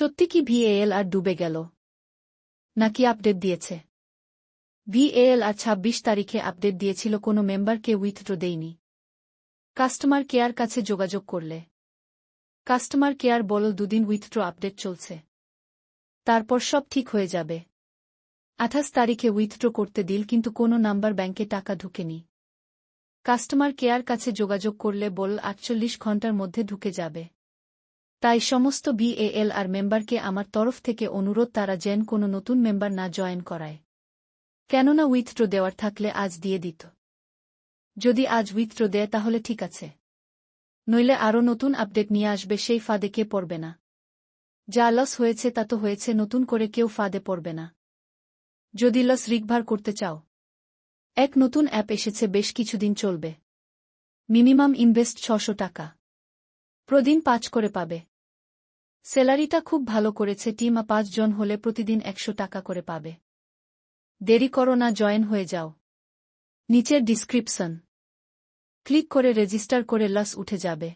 সত্যি কি ভিএএল আর ডুবে গেল? নাকি আপডেট দিয়েছে? ভিএএল আর ২৬ তারিখে আপডেট দিয়েছিল, কোনো মেম্বারকে উইথড্র দেয়নি। কাস্টমার কেয়ার কাছে যোগাযোগ করলে। কাস্টমার কেয়ার বল, দুদিন উইথড্র আপডেট চলছে। তারপর সব ঠিক হয়ে যাবে। আঠাশ তারিখে উইথড্র করতে দিল, কিন্তু কোনো নাম্বার ব্যাংকে টাকা ঢুকেনি। কাস্টমার কেয়ার কাছে যোগাযোগ করলে বল, আটচল্লিশ ঘণ্টার মধ্যে ঢুকে যাবে। তাই সমস্ত বিএএল আর মেম্বারকে আমার তরফ থেকে অনুরোধ তারা যেন কোনো নতুন মেম্বার না জয়েন করায়। কেননা উইথড্র দেওয়ার থাকলে আজ দিয়ে দিত। যদি আজ উইথড্র দেয় তাহলে ঠিক আছে। নইলে আরও নতুন আপডেট নিয়ে আসবে সেই ফাঁদে কে পড়বে না। যা লস হয়েছে তা তো হয়েছে, নতুন করে কেউ ফাঁদে পড়বে না। যদি লস রিকভার করতে চাও। এক নতুন অ্যাপ এসেছে, বেশ কিছুদিন চলবে। মিনিমাম ইনভেস্ট ছশো টাকা। প্রদিন পাঁচ করে পাবে। স্যালারিটা খুব ভালো করেছে, টিম পাঁচজন হলে প্রতিদিন একশো টাকা করে পাবে। দেরি করো না, জয়েন হয়ে যাও। নিচের ডিসক্রিপশন। ক্লিক করে রেজিস্টার করে লাস উঠে যাবে।